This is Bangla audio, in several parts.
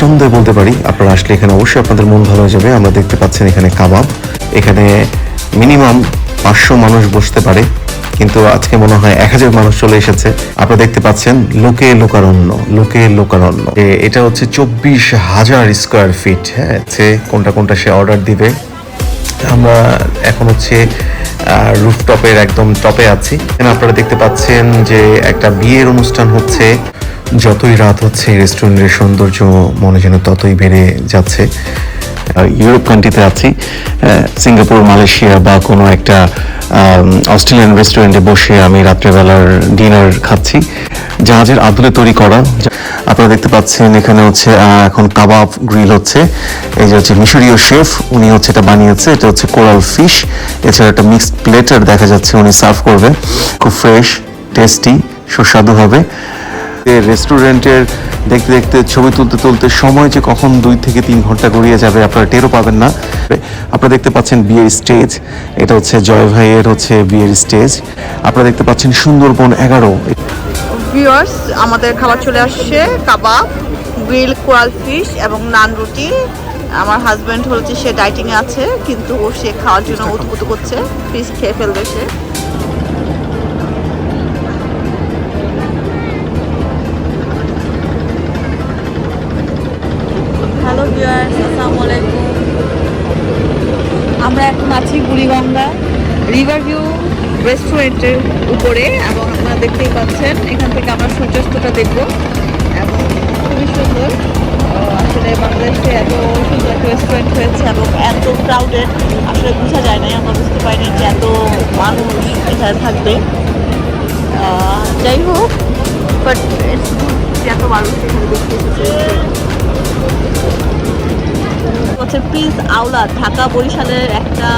নিঃসন্দেহে বলতে পারি। আপনারা আসলে এখানে অবশ্যই আপনাদের মন ভালো হয়ে যাবে। আমরা দেখতে পাচ্ছেন এখানে কাবাব। এখানে মিনিমাম পাঁচশো মানুষ বসতে পারে। কিন্তু আজকে মনে হয় এক হাজার মানুষ চলে এসেছে। আপনারা দেখতে পাচ্ছেন লোকে লোকারণ্য লোকে লোকারণ্য। এটা হচ্ছে চব্বিশ হাজার স্কোয়ার ফিট হ্যাঁ সে কোনটা কোনটা সে অর্ডার দিবে। আমরা এখন হচ্ছে রুফটপের একদম টপে আছি। এখানে আপনারা দেখতে পাচ্ছেন যে একটা বিয়ের অনুষ্ঠান হচ্ছে। যতই রাত হচ্ছে রেস্টুরেন্টের সৌন্দর্য মনে যেন ততই বেড়ে যাচ্ছে। ইউরোপ কান্ট্রিতে আছি। সিঙ্গাপুর, মালয়েশিয়া বা কোনো একটা অস্ট্রেলিয়ান রেস্টুরেন্টে বসে আমি রাত্রেবেলার ডিনার খাচ্ছি। জাহাজের আদলে তৈরি করা। আপনারা দেখতে পাচ্ছেন, এখানে হচ্ছে এখন কাবাব গ্রিল হচ্ছে। এই যে হচ্ছে মিশরীয় শেফ উনি হচ্ছে এটা বানিয়েছে। এটা হচ্ছে কোরাল ফিশ। এছাড়া একটা মিক্সড প্লেটার দেখা যাচ্ছে, উনি সার্ভ করবে খুব ফ্রেশ টেস্টি সুস্বাদু হবে। রেস্টুরেন্টের দেখতে দেখতে ছবি তুলতে তুলতে সময় যে কখন দুই থেকে তিন ঘণ্টা গড়িয়ে যাবে আপনারা টেরও পাবেন না। আপনারা দেখতে পাচ্ছেন বিয়ের স্টেজ এটা হচ্ছে জয় ভাইয়ের হচ্ছে বিয়ের স্টেজ আপনারা দেখতে পাচ্ছেন সুন্দরবন এগারো। ভিউয়ার্স আমাদের খাবার চলে আসছে কাবাব গ্রিল কোরাল ফিশ এবং নান রুটি। আমার হাজব্যান্ড হচ্ছে সে ডাইটিংয়ে আছে কিন্তু ও সে খাওয়ার জন্য উৎপুত করছে ফিশ খেয়ে ফেলবে সে। রিভার ভিউ রেস্টুরেন্টের উপরে এবং আপনারা দেখতেই পাচ্ছেন, এখান থেকে আমরা সূর্যাস্তটা দেখব এবং খুবই সুন্দর। আসলে বাংলাদেশে এত সুন্দর একটা রেস্টুরেন্ট হয়েছে এবং এত ক্রাউডেড আসলে বোঝা যায় নাই, আমরা বুঝতে পারিনি যে এত মানুষ এখানে থাকবে। যাই হোক বাট এত মানুষ এখানে দেখতে হচ্ছে প্রিন্স আওলা ঢাকা বরিশালের একটা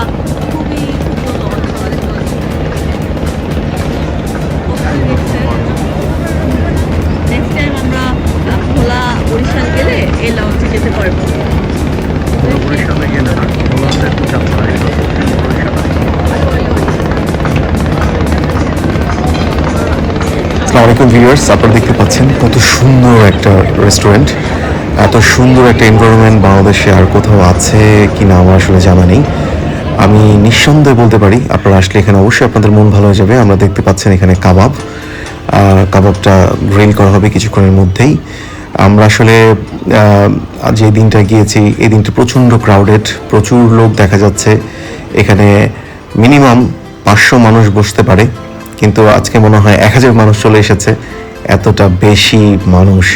নেক্সট টাইম আমরা আহ, বরিশাল গেলে এই লঞ্চে যেতে পারব। আসসালামু আলাইকুম ভিউয়ার্স আপনারা দেখতে পাচ্ছেন কত সুন্দর একটা রেস্টুরেন্ট এত সুন্দর একটা এনভায়রনমেন্ট বাংলাদেশে আর কোথাও আছে কি না আমার আসলে জানা নেই। আমি নিঃসন্দেহে বলতে পারি, আপনারা আসলে এখানে অবশ্যই আপনাদের মন ভালো হয়ে যাবে। আমরা দেখতে পাচ্ছেন এখানে কাবাব। কাবাবটা গ্রিল করা হবে কিছুক্ষণের মধ্যেই। আমরা আসলে যে দিনটা গিয়েছি, এই দিনটা প্রচণ্ড ক্রাউডেড প্রচুর লোক দেখা যাচ্ছে। এখানে মিনিমাম পাঁচশো মানুষ বসতে পারে। কিন্তু আজকে মনে হয় এক হাজার মানুষ চলে এসেছে। এতটা বেশি মানুষ।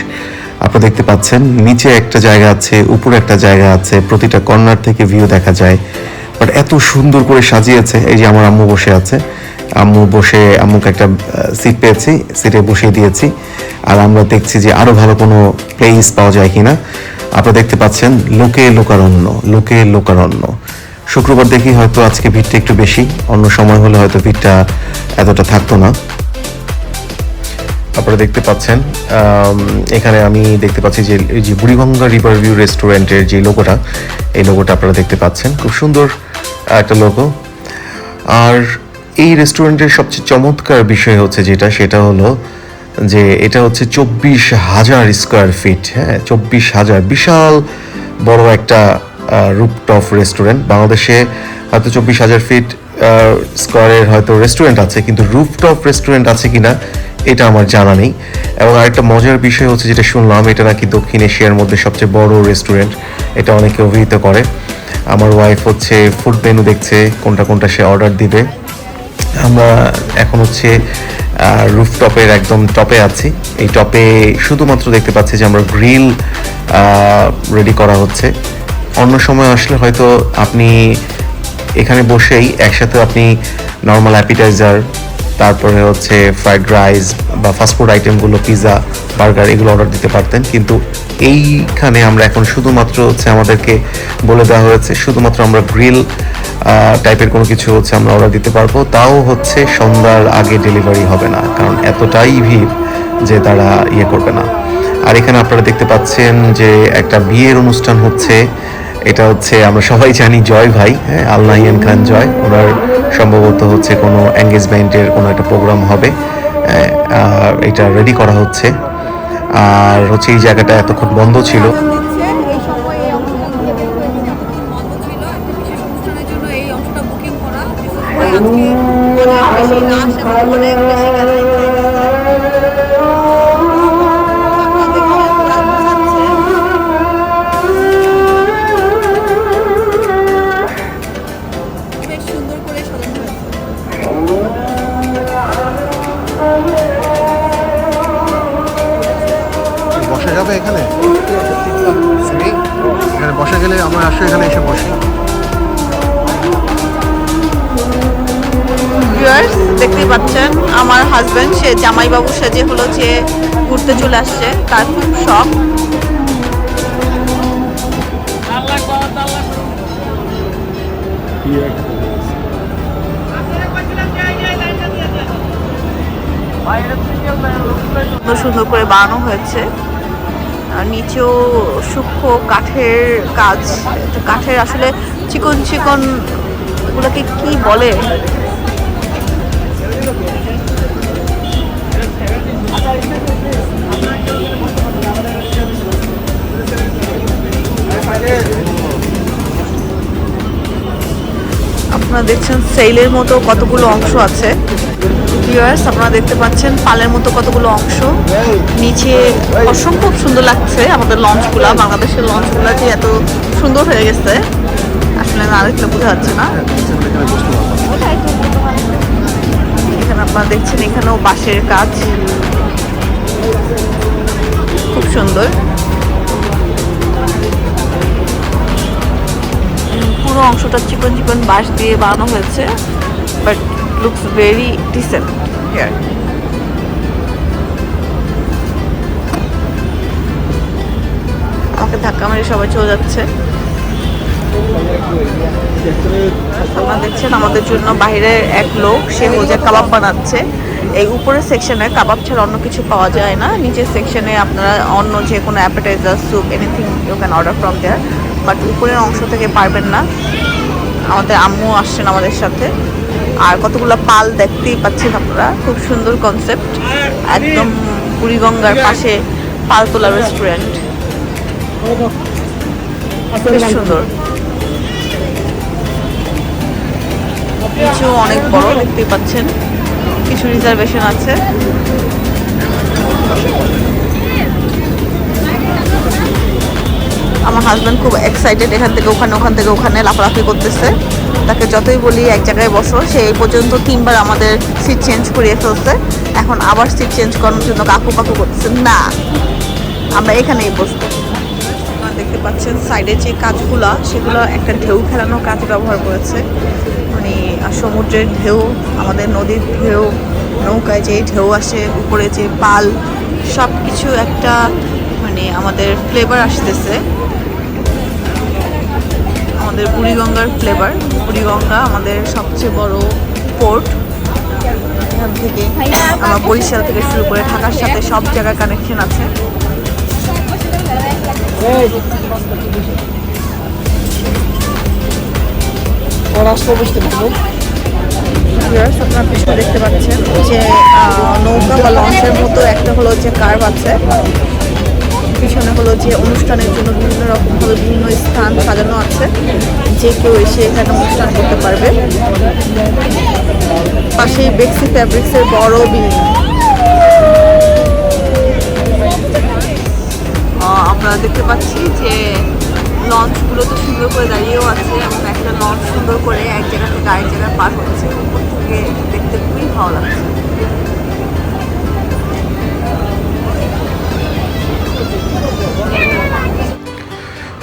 আপনারা দেখতে পাচ্ছেন, নিচে একটা জায়গা আছে, উপরে একটা জায়গা আছে, প্রতিটা কর্নার থেকে ভিউ দেখা যায়। বাট এত সুন্দর করে সাজিয়েছে, এই যে আমার আম্মু বসে আছে। আম্মু বসে, আম্মুকে একটা সিট পেয়েছি সিটে বসিয়ে দিয়েছি। আর আমরা দেখছি যে আরও ভালো কোনো প্লেস পাওয়া যায় কি না আপনারা দেখতে পাচ্ছেন লোকে লোকারণ্য লোকে লোকারণ্য। শুক্রবার দেখি হয়তো আজকে ভিড়টা একটু বেশি, অন্য সময় হলে হয়তো ভিড়টা এতটা থাকতো না। আপনারা দেখতে পাচ্ছেন এখানে আমি দেখতে পাচ্ছি যে, এই যে বুড়িগঙ্গা রিভার ভিউ রেস্টুরেন্টের যে লোগোটা এই লোগোটা আপনারা দেখতে পাচ্ছেন। খুব সুন্দর একটা লোগো আর এই রেস্টুরেন্টের সবচেয়ে চমৎকার বিষয় হচ্ছে যেটা, সেটা হলো যে, এটা হচ্ছে চব্বিশ হাজার স্কোয়ার ফিট হ্যাঁ চব্বিশ হাজার। বিশাল বড় একটা রুপটপ রেস্টুরেন্ট বাংলাদেশে হয়তো চব্বিশ হাজার ফিট স্কোয়ারের হয়তো রেস্টুরেন্ট আছে, কিন্তু রুফটপ রেস্টুরেন্ট আছে কিনা এটা আমার জানা নেই। এবং আরেকটা মজার বিষয় হচ্ছে যেটা শুনলাম, এটা নাকি দক্ষিণ এশিয়ার মধ্যে সবচেয়ে বড় রেস্টুরেন্ট এটা অনেকে অভিহিত করে। আমার ওয়াইফ হচ্ছে ফুড মেনু দেখছে, কোনটা কোনটা সে অর্ডার দিবে। আমরা এখন হচ্ছে রুফটপের একদম টপে আছি। এই টপে শুধুমাত্র দেখতে পাচ্ছি যে আমরা গ্রিল রেডি করা হচ্ছে। অন্য সময় আসলে হয়তো আপনি এখানে বসেই একসাথে আপনি নর্মাল অ্যাপিটাইজার তারপরে হচ্ছে ফ্রাইড রাইস বা ফাস্টফুড আইটেমগুলো পিৎজা বার্গার এগুলো অর্ডার দিতে পারতেন। কিন্তু এইখানে আমরা এখন শুধুমাত্র হচ্ছে আমাদেরকে বলে দেওয়া হয়েছে, শুধুমাত্র আমরা গ্রিল টাইপের কোনো কিছু হচ্ছে আমরা অর্ডার দিতে পারব। তাও হচ্ছে সন্ধ্যার আগে ডেলিভারি হবে না, কারণ এতটাই ভিড় যে তারা ইয়ে করবে না। আর এখানে আপনারা দেখতে পাচ্ছেন যে একটা বিয়ের অনুষ্ঠান হচ্ছে এটা হচ্ছে, আমরা সবাই জানি জয় ভাই হ্যাঁ ইয়ান খান জয়। ওনার সম্ভবত হচ্ছে কোনো এঙ্গেজমেন্টের কোনো একটা প্রোগ্রাম হবে। এটা রেডি করা হচ্ছে। আর হচ্ছে এই জায়গাটা এতক্ষণ বন্ধ ছিল। গেলে আমরা আসলে এখানে এসে বসি। দেখতেই পাচ্ছেন, আমার হাজবেন্ড সে জামাইবাবু সেজে হলো যে ঘুরতে চলে আসছে, তার খুব শখ। সুন্দর করে বানানো হয়েছে। নিচেও সূক্ষ্ম কাঠের কাজ। কাঠের আসলে চিকন চিকন ওগুলোকে কি বলে? আপনারা দেখছেন সেলের মতো কতগুলো অংশ আছে। ভিউয়ার্স আপনারা দেখতে পাচ্ছেন পালের মতো কতগুলো অংশ। নিচে অসম্ভব সুন্দর লাগছে আমাদের লঞ্চগুলা, বাংলাদেশের লঞ্চগুলা যে এত সুন্দর হয়ে গেছে। আসলে না দেখলে বোঝা যাচ্ছে না। এখানে আপনারা দেখছেন, এখানেও বাঁশের কাজ। খুব সুন্দর। পুরো অংশটা চিকন চিকন বাঁশ দিয়ে বানানো হয়েছে but looks very decent here আমাকে ধাক্কা মেরে সবাই চলে যাচ্ছে। আপনারা দেখছেন আমাদের জন্য বাইরের এক লোক সে হচ্ছে কাবাব বানাচ্ছে। এই উপরের সেকশনে কাবাব ছাড়া অন্য কিছু পাওয়া যায় না। নিচের সেকশনে আপনারা অন্য যে কোনো appetizer soup anything you can order from there but উপরের অংশ থেকে পারবেন না। আমাদের আম্মু আসছেন আমাদের সাথে। আর কতগুলো পাল দেখতেই পাচ্ছেন আপনারা। খুব সুন্দর কনসেপ্ট একদম বুড়িগঙ্গার পাশে পালতোলা রেস্টুরেন্ট বেশ সুন্দর। নিচেও অনেক বড় দেখতেই পাচ্ছেন। কিছু রিজার্ভেশন আছে। আমার হাজব্যান্ড খুব এক্সাইটেড এখান থেকে, ওখানে, ওখান থেকে, ওখানে লাফালাফি করতেছে। তাকে যতই বলি এক জায়গায় বসো, সে এই পর্যন্ত তিনবার আমাদের সিট চেঞ্জ করিয়ে ফেলছে। এখন আবার সিট চেঞ্জ করানোর জন্য কাকু কাকু করতেছে। না, আমরা এখানেই বসবো। দেখতে পাচ্ছেন সাইডে যে কাজগুলা, সেগুলো একটা ঢেউ খেলানো কাজ ব্যবহার করেছে। মানে সমুদ্রের ঢেউ, আমাদের নদীর ঢেউ, নৌকায় যে ঢেউ আসে, উপরে যে পাল সব কিছু একটা মানে আমাদের ফ্লেভার আসতেছে। আমাদের বুড়িগঙ্গার ফ্লেভার বুড়িগঙ্গা আমাদের সবচেয়ে বড় পোর্ট এখান থেকে আমরা বরিশাল থেকে শুরু করে ঢাকার সাথে সব জায়গায় কানেকশন আছে। আপনারা পিছনে দেখতে পাচ্ছেন যে নৌকা বা লঞ্চের মতো একটা হলো যে কার্ভ আছে। পিছনে হলো যে অনুষ্ঠানের জন্য বিভিন্ন রকম ভাবে বিভিন্ন স্থান সাজানো আছে। যে কেউ এসে এখানে অনুষ্ঠান করতে পারবে। পাশেই বেক্সি ফ্যাব্রিক্সের বড় বিল্ডিং আমরা দেখতে পাচ্ছি যে লঞ্চগুলো তো সুন্দর করে দাঁড়িয়েও আছে এবং একটা লঞ্চ সুন্দর করে এক জায়গা থেকে আরেক জায়গায় পার হচ্ছে। উপর থেকে দেখতে খুবই ভালো লাগছে।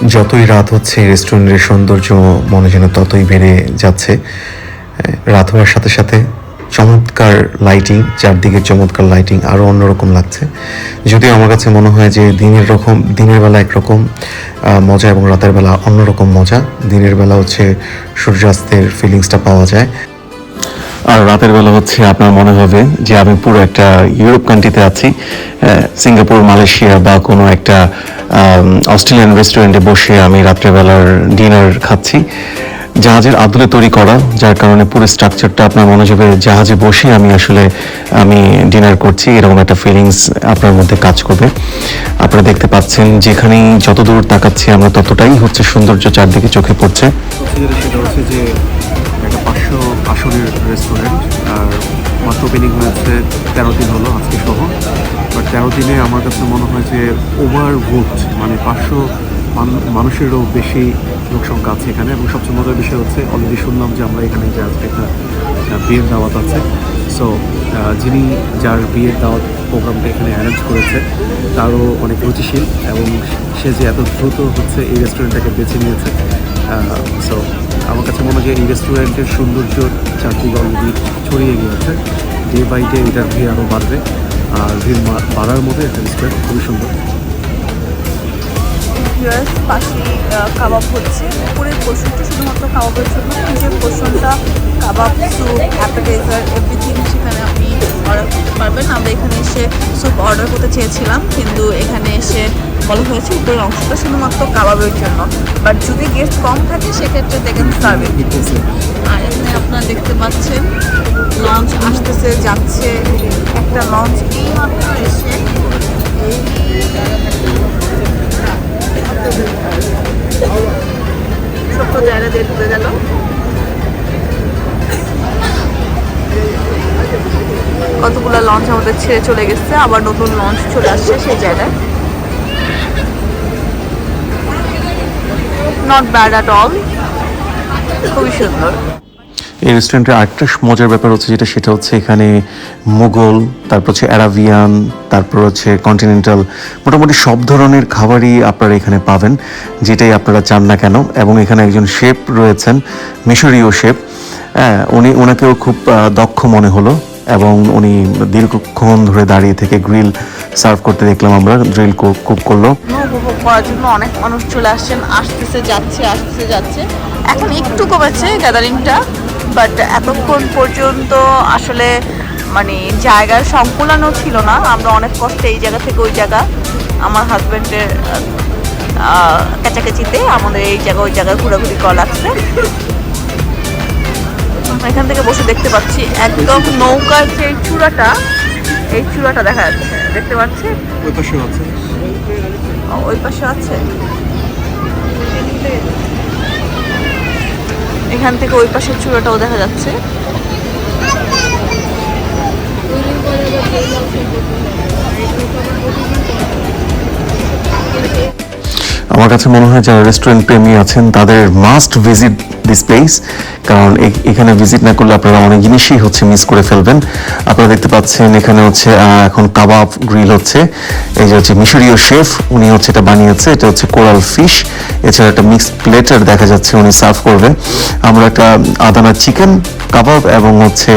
যতই রাত হচ্ছে, রেস্টুরেন্টের সৌন্দর্য মনে যেন ততই বেড়ে যাচ্ছে। রাত হওয়ার সাথে সাথে চমৎকার লাইটিং চারদিকে চমৎকার লাইটিং আরও অন্যরকম লাগছে। যদিও আমার কাছে মনে হয় যে দিনের রকম, দিনের বেলা একরকম মজা এবং রাতের বেলা অন্যরকম মজা। দিনের বেলা হচ্ছে সূর্যাস্তের ফিলিংসটা পাওয়া যায়। আর রাতের বেলা হচ্ছে আপনার মনে হবে যে আমি পুরো একটা ইউরোপ কান্ট্রিতে আছি সিঙ্গাপুর, মালয়েশিয়া বা কোনো একটা অস্ট্রেলিয়ান রেস্টুরেন্টে বসে আমি রাত্রেবেলার ডিনার খাচ্ছি। জাহাজের আদলে তৈরি করা, যার কারণে পুরো স্ট্রাকচারটা আপনার মনে হবে জাহাজে বসে আমি আসলে, আমি ডিনার করছি, এরকম একটা ফিলিংস আপনার মধ্যে কাজ করবে। আপনারা দেখতে পাচ্ছেন যেখানেই যত দূর তাকাচ্ছি আমরা ততটাই হচ্ছে সৌন্দর্য চারদিকে চোখে পড়ছে। আসনের রেস্টুরেন্ট আর মাত্র ওপেনিং হয়েছে, তেরো দিন হলো আজকে সহ। বাট তেরো দিনে আমার কাছে মনে হয় যে ওভার বুকড মানে পাঁচশো মান- মানুষেরও বেশি লোক সংখ্যা আছে এখানে, এবং সবচেয়ে মজার বিষয় হচ্ছে অলরেডি শুনলাম যে আমরা এখানে যে আজকে একটা বিয়ের দাওয়াত আছে। সো যিনি যার বিয়ের দাওয়াত প্রোগ্রামটা এখানে অ্যারেঞ্জ করেছে, তারও অনেক রুচিশীল, এবং সে যে এত দ্রুত হচ্ছে এই রেস্টুরেন্টটাকে বেছে নিয়েছে সো আমার কাছে মনে হয় এই রেস্টুরেন্টের সৌন্দর্য চারদিকে অলরেডি ছড়িয়ে গিয়েছে। ডে বাই ডে এটার ভিড় আরও বাড়বে। আর ভিড় বাড়ার মতো একটা রেস্টুরেন্ট খুবই সুন্দর। কাবাব হচ্ছে। উপরের পোর্শনটা শুধুমাত্র কাবাবের জন্য, নিচের পোর্শনটা কাবাব স্যুপ অ্যাপেটাইজার এভরিথিং সেখানে অর্ডার করতে পারবেন। আমরা এখানে এসে স্যুপ অর্ডার করতে চেয়েছিলাম, কিন্তু এখানে এসে বলা হয়েছে উপরের অংশটা শুধুমাত্র কাবাবের জন্য। বাট যদি গেস্ট কম থাকে, সেক্ষেত্রে দেখেন সার্ভিস দিতেছে আর এখানে আপনারা দেখতে পাচ্ছেন লঞ্চ আসতেছে, যাচ্ছে একটা লঞ্চ এই মাত্র এসে ছোট্ট জায়গা দিয়ে ঢুকে গেল। কতগুলো লঞ্চ আমাদের ছেড়ে চলে গেছে, আবার নতুন লঞ্চ চলে আসছে সেই জায়গায়। নট ব্যাড অ্যাট অল খুবই সুন্দর। এই রেস্টুরেন্টের আরেকটা মজার ব্যাপার হচ্ছে যেটা, সেটা হচ্ছে এখানে মোগল তারপর হচ্ছে অ্যারাবিয়ান তারপর হচ্ছে কন্টিনেন্টাল মোটামুটি সব ধরনের খাবারই আপনারা এখানে পাবেন, যেটাই আপনারা চান না কেন। এবং এখানে একজন শেফ রয়েছেন, মিশরীয় শেফ। হ্যাঁ উনি ওনাকেও খুব দক্ষ মনে হলো। এবং উনি দীর্ঘক্ষণ ধরে দাঁড়িয়ে থেকে গ্রিল সার্ভ করতে দেখলাম আমরা, গ্রিল কুক কুক করল। উপভোগ করার জন্য অনেক মানুষ চলে আসছেন, আসতেছে, যাচ্ছে আসতেছে, যাচ্ছে। এখন একটু কমেছে গ্যাদারিংটা, বাট এতক্ষণ পর্যন্ত আসলে মানে জায়গার সংকুলানও ছিল না। আমরা অনেক কষ্টে এই জায়গা থেকে ওই জায়গা, আমার হাজব্যান্ডের কাছাকাছিতে আমাদের এই জায়গা, ওই জায়গায় ঘোরাঘুরি করা লাগছে। এখান থেকে বসে দেখতে পাচ্ছি একদম নৌকার যে চূড়াটা এই চূড়াটা দেখা যাচ্ছে। দেখতে পাচ্ছি? ওই পাশে আছে। ওই পাশে আছে। এখান থেকে ওই পাশের চূড়াটাও দেখা যাচ্ছে। আমার কাছে মনে হয় যারা রেস্টুরেন্ট প্রেমী আছেন, তাদের মাস্ট ভিজিট দিস প্লেস কারণ এখানে ভিজিট না করলে আপনারা অনেক জিনিসই হচ্ছে মিস করে ফেলবেন। আপনারা দেখতে পাচ্ছেন এখানে হচ্ছে এখন কাবাব গ্রিল হচ্ছে, এই যে হচ্ছে মিশরীয় শেফ উনি হচ্ছে এটা বানিয়েছে, এটা হচ্ছে কোরাল ফিশ, এছাড়া একটা মিক্স প্লেটার দেখা যাচ্ছে উনি সার্ভ করবে। আমরা একটা আদানা চিকেন কাবাব এবং হচ্ছে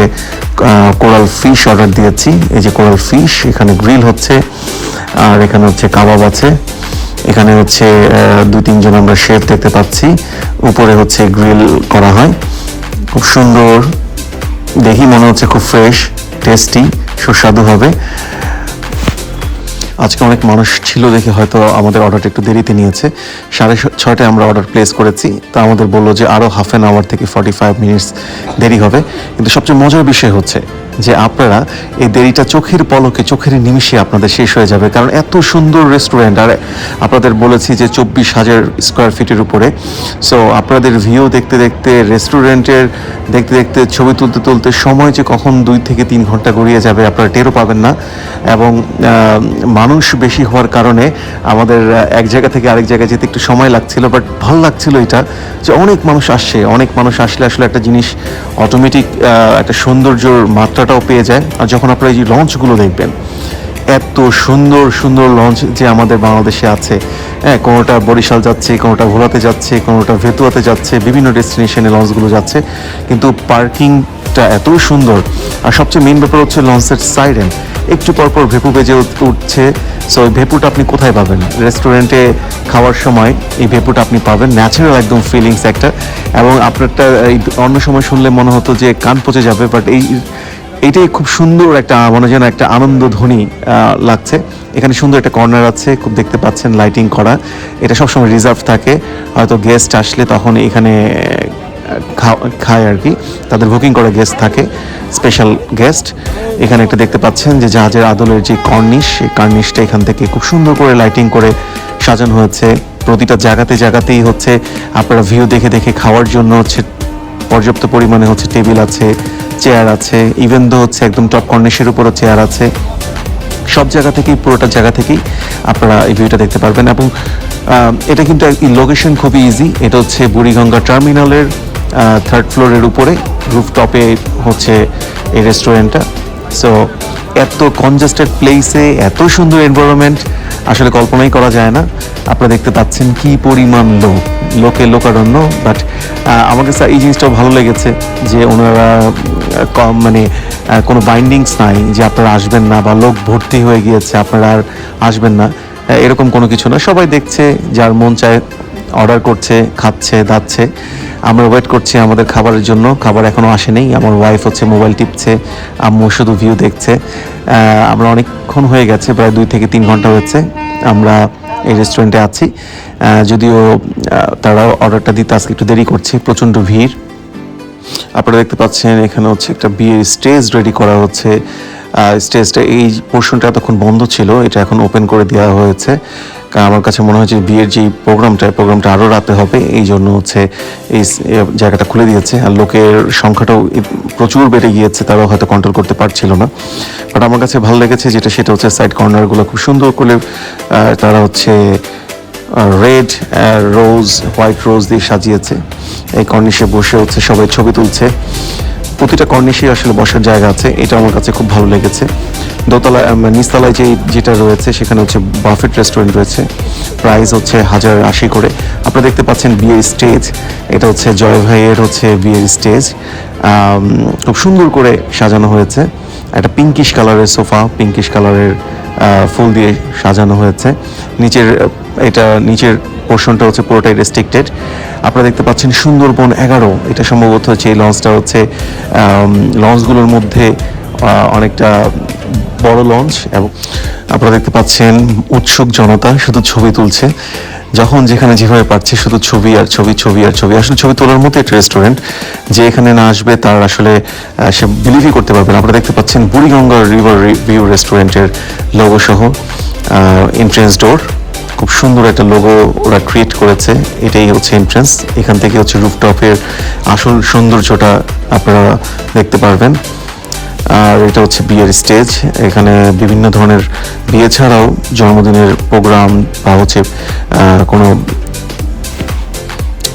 কোরাল ফিশ অর্ডার দিয়েছি। এই যে কোরাল ফিশ, এখানে গ্রিল হচ্ছে, আর এখানে হচ্ছে কাবাব আছে। এখানে হচ্ছে দুই তিনজন আমরা শেফ দেখতে পাচ্ছি। উপরে হচ্ছে গ্রিল করা হয়। খুব সুন্দর। দেখি মনে হচ্ছে খুব ফ্রেশ, টেস্টি, সুস্বাদু হবে। আজকে অনেক মানুষ ছিল দেখে হয়তো আমাদের অর্ডারটা একটু দেরিতে নিয়েছে। সাড়ে ছয়টায় আমরা অর্ডার প্লেস করেছি। তা আমাদের বলল যে আরও হাফ অ্যান আওয়ার থেকে ফর্টি ফাইভ মিনিটস দেরি হবে। কিন্তু সবচেয়ে মজার বিষয় হচ্ছে যে আপনারা এই দেরিটা চোখের পলকে, চোখের নিমিষে আপনাদের শেষ হয়ে যাবে। কারণ এত সুন্দর রেস্টুরেন্ট আর আপনাদের বলেছি যে চব্বিশ হাজার স্কোয়ার ফিটের উপরে। সো আপনাদের ভিউ দেখতে দেখতে রেস্টুরেন্টের দেখতে দেখতে, ছবি তুলতে তুলতে সময় যে কখন দুই থেকে তিন ঘণ্টা গড়িয়ে যাবে, আপনারা টেরও পাবেন না। এবং মানুষ বেশি হওয়ার কারণে আমাদের এক জায়গা থেকে আরেক জায়গায় যেতে একটু সময় লাগছিল বাট ভালো লাগছিল এটা যে অনেক মানুষ আসছে। অনেক মানুষ আসলে আসলে একটা জিনিস অটোমেটিক একটা সৌন্দর্যর মাত্রাটাও পেয়ে যায় আর যখন আপনারা এই লঞ্চগুলো দেখবেন, এত সুন্দর সুন্দর লঞ্চ যে আমাদের বাংলাদেশে আছে। হ্যাঁ কোনোটা বরিশাল যাচ্ছে, কোনোটা ভোলাতে যাচ্ছে, কোনোটা ভেতুয়াতে যাচ্ছে, বিভিন্ন ডেস্টিনেশনে লঞ্চগুলো যাচ্ছে। কিন্তু পার্কিংটা এত সুন্দর। আর সবচেয়ে মেন ব্যাপার হচ্ছে লঞ্চের সাইরেন একটু পর পর ভেপু বেজে উঠছে। সো ওই ভেপুটা আপনি কোথায় পাবেন? রেস্টুরেন্টে খাওয়ার সময় এই ভেপুটা আপনি পাবেন। ন্যাচারাল একদম ফিলিংস একটা। এবং আপনারটা, এই অন্য সময় শুনলে মনে হতো যে কান পচে যাবে বাট এই এইটাই খুব সুন্দর একটা মনে যেন একটা আনন্দ ধ্বনি লাগছে। এখানে সুন্দর একটা কর্নার আছে, খুব দেখতে পাচ্ছেন লাইটিং করা। এটা সবসময় রিজার্ভ থাকে। হয়তো গেস্ট আসলে তখন এখানে খায় আর কি। তাদের বুকিং করা গেস্ট থাকে স্পেশাল গেস্ট এখানে একটা দেখতে পাচ্ছেন যে জাহাজের আদলের যে কর্নিশ সেই কর্নিশটা এখান থেকে খুব সুন্দর করে লাইটিং করে সাজানো হয়েছে। প্রতিটা জায়গাতে জায়গাতেই হচ্ছে। আপনারা ভিউ দেখে দেখে খাওয়ার জন্য হচ্ছে, পর্যাপ্ত পরিমাণে হচ্ছে টেবিল আছে। চেয়ার আছে ইভেন দো হচ্ছে একদম টপ কর্নিশের উপরও চেয়ার আছে। সব জায়গা থেকেই, পুরোটা জায়গা থেকেই আপনারা এই ভিউটা দেখতে পারবেন এবং এটা কিন্তু লোকেশন খুবই ইজি এটা হচ্ছে বুড়িগঙ্গা টার্মিনালের থার্ড ফ্লোরের উপরে রুফটপে হচ্ছে এই রেস্টুরেন্টটা সো এত কনজাস্টেড প্লেসে এত সুন্দর এনভায়রনমেন্ট আসলে কল্পনাই করা যায় না। আপনারা দেখতে পাচ্ছেন কি পরিমাণ লোক, লোকে লোকারণ্য বাট আমার কাছে এই জিনিসটাও ভালো লেগেছে যে ওনারা কম মানে কোনো বাইন্ডিংস নাই যে আপনারা আসবেন না বা লোক ভর্তি হয়ে গিয়েছে, আপনারা আর আসবেন না। এরকম কোনো কিছু না সবাই দেখছে, যার মন চায় অর্ডার করছে, খাচ্ছে, দাচ্ছে। আমরা ওয়েট করছি আমাদের খাবারের জন্য। খাবার এখনও আসেনি আমার ওয়াইফ হচ্ছে মোবাইল টিপছে, আম্মু শুধু ভিউ দেখছে। আমরা অনেকক্ষণ হয়ে গেছে, প্রায় দুই থেকে তিন ঘণ্টা হয়েছে। আমরা এই রেস্টুরেন্টে আছি। যদিও তারা অর্ডারটা দিতে আজকে একটু দেরি করছে, প্রচণ্ড ভিড়। আপনারা দেখতে পাচ্ছেন, এখানে হচ্ছে একটা বিয়ের স্টেজ রেডি করা হচ্ছে। স্টেজটা এই পোর্শনটা এতক্ষণ বন্ধ ছিল, এটা এখন ওপেন করে দেওয়া হয়েছে। কারণ আমার কাছে মনে হয় যে বিয়ের যে প্রোগ্রামটা প্রোগ্রামটা আরও রাতে হবে, এই জন্য হচ্ছে এই জায়গাটা খুলে দিয়েছে। আর লোকের সংখ্যাটাও প্রচুর বেড়ে গিয়েছে তারা হয়তো কন্ট্রোল করতে পারছিল না। বাট আমার কাছে ভালো লেগেছে যেটা, সেটা হচ্ছে সাইড কর্নারগুলো খুব সুন্দর করে তারা হচ্ছে রেড রোজ হোয়াইট রোজ দিয়ে সাজিয়েছে। এই কর্নিশে বসে হচ্ছে সবাই ছবি তুলছে। প্রতিটা কর্নিশে আসলে বসার জায়গা আছে, এটা আমার কাছে খুব ভালো লেগেছে। দোতলা আম, নিচতলায় যে যেটা রয়েছে সেখানে হচ্ছে বাফেট রেস্টুরেন্ট রয়েছে। প্রাইস হচ্ছে হাজার আশি করে। আপনারা দেখতে পাচ্ছেন বিয়ের স্টেজ এটা হচ্ছে জয় ভাইয়ের হচ্ছে বিয়ের স্টেজ খুব সুন্দর করে সাজানো হয়েছে। একটা পিঙ্কিশ কালারের সোফা পিঙ্কিশ কালারের ফুল দিয়ে সাজানো হয়েছে। নিচের এটা নিচের পোর্শনটা হচ্ছে পুরোটাই রেস্ট্রিক্টেড আপনারা দেখতে পাচ্ছেন সুন্দরবন এগারো। এটা সম্ভবত হচ্ছে এই লঞ্চটা হচ্ছে লঞ্চগুলোর মধ্যে অনেকটা বড় লঞ্চ এবং আপনারা দেখতে পাচ্ছেন উৎসুক জনতা শুধু ছবি তুলছে। যখন যেখানে যেভাবে পাচ্ছে শুধু ছবি আর ছবি ছবি আর ছবি। আসলে ছবি তোলার মতো একটা রেস্টুরেন্ট যে এখানে না আসবে তার আসলে সে বিলিভই করতে পারবে না। আপনারা দেখতে পাচ্ছেন বুড়িগঙ্গা রিভার ভিউ রেস্টুরেন্টের লোগো সহ এন্ট্রেন্স ডোর খুব সুন্দর একটা লোগো ওরা ক্রিয়েট করেছে। এটাই হচ্ছে এন্ট্রেন্স এখান থেকে হচ্ছে রুফটপের আসল সৌন্দর্যটা আপনারা দেখতে পারবেন। আর এটা হচ্ছে বিয়ের স্টেজ। এখানে বিভিন্ন ধরনের বিয়ে ছাড়াও জন্মদিনের প্রোগ্রাম বা হচ্ছে কোনো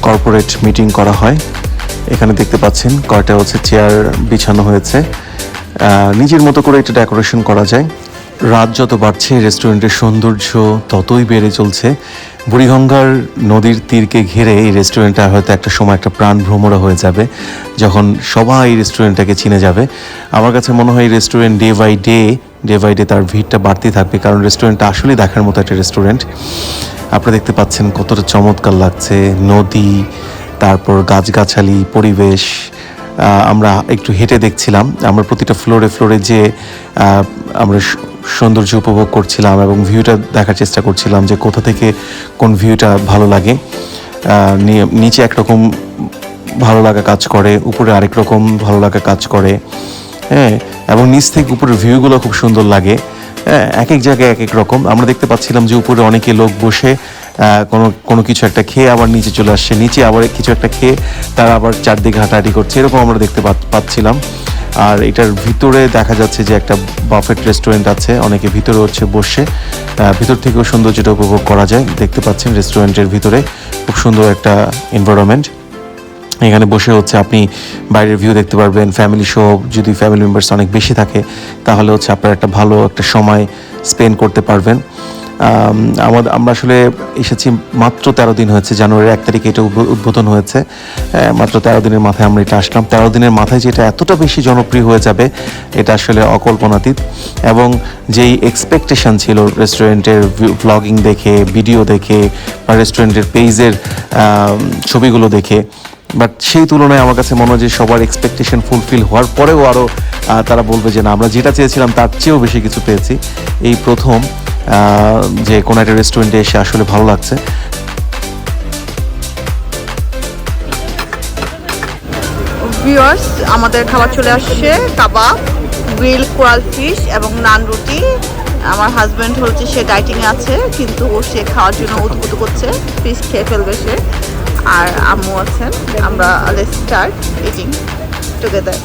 কর্পোরেট মিটিং করা হয়। এখানে দেখতে পাচ্ছেন কয়টা হচ্ছে চেয়ার বিছানো হয়েছে। নিজের মতো করে এটা ডেকোরেশন করা যায়। রাত যত বাড়ছে, রেস্টুরেন্টের সৌন্দর্য ততই বেড়ে চলছে। বুড়িগঙ্গার নদীর তীরকে ঘিরে এই রেস্টুরেন্টটা হয়তো একটা সময় একটা প্রাণ ভ্রমরা হয়ে যাবে, যখন সবাই এই রেস্টুরেন্টটাকে চিনে যাবে। আমার কাছে মনে হয় এই restaurant day by day day by day তার ভিড়টা বাড়তে থাকবে, কারণ রেস্টুরেন্টটা আসলেই দেখার মতো একটা রেস্টুরেন্ট। আপনারা দেখতে পাচ্ছেন কতটা চমৎকার লাগছে, নদী, তারপর গাছগাছালি, পরিবেশ। আমরা একটু হেঁটে দেখছিলাম, আমরা প্রতিটা ফ্লোরে ফ্লোরে যে আমরা সৌন্দর্য উপভোগ করছিলাম এবং ভিউটা দেখার চেষ্টা করছিলাম যে কোথা থেকে কোন ভিউটা ভালো লাগে। নিচে একরকম ভালো লাগা কাজ করে, উপরে আরেক রকম ভালো লাগা কাজ করে হ্যাঁ এবং নিচ থেকে উপরের ভিউগুলো খুব সুন্দর লাগে হ্যাঁ এক এক জায়গায় এক এক রকম। আমরা দেখতে পাচ্ছিলাম যে উপরে অনেকে লোক বসে কোনো কোনো কিছু একটা খেয়ে আবার নিচে চলে আসছে, নিচে আবার কিছু একটা খেয়ে তারা আবার চারদিকে হাঁটাহাঁটি করছে, এরকম আমরা দেখতে পাচ্ছিলাম। আর এটার ভিতরে দেখা যাচ্ছে যে একটা বাফেট রেস্টুরেন্ট আছে, অনেকে ভিতরে হচ্ছে বসে ভিতর থেকেও সৌন্দর্যটা উপভোগ করা যায়। দেখতে পাচ্ছেন রেস্টুরেন্টের ভিতরে খুব সুন্দর একটা এনভায়রনমেন্ট এখানে বসে হচ্ছে আপনি বাইরের ভিউ দেখতে পারবেন ফ্যামিলি শো যদি ফ্যামিলি মেম্বার্স অনেক বেশি থাকে, তাহলে হচ্ছে আপনার একটা ভালো একটা সময় স্পেন্ড করতে পারবেন। আমাদের আমরা আসলে এসেছি মাত্র তেরো দিন হয়েছে, জানুয়ারির এক তারিখে এটা উদ্বোধন হয়েছে। মাত্র তেরো দিনের মাথায় আমরা এটা আসলাম। তেরো দিনের মাথায় যেটা এতটা বেশি জনপ্রিয় হয়ে যাবে, এটা আসলে অকল্পনাতীত। এবং যেই এক্সপেকটেশন ছিল রেস্টুরেন্টের ভ্লগিং দেখে ভিডিও দেখে, বা রেস্টুরেন্টের পেজের ছবিগুলো দেখে বাট সেই তুলনায় আমার কাছে মনে হয় যে সবার এক্সপেকটেশন ফুলফিল হওয়ার পরেও আরও তারা বলবে যে না, আমরা যেটা চেয়েছিলাম তার চেয়েও বেশি কিছু পেয়েছি। এই প্রথম যে কোনো একটা রেস্টুরেন্টে এসে আসলে ভালো লাগছে। আমাদের খাবার চলে আসছে, কাবাব গ্রিল কোরাল ফিশ এবং নান রুটি। আমার হাজব্যান্ড হচ্ছে, সে ডাইটিং আছে, কিন্তু ও সে খাওয়ার জন্য উদ্বুদ্ধ করছে ফিশ খেয়ে ফেলবে সে। আর আম্মু আছেন, আমরা লেটস স্টার্ট ইটিং টুগেদার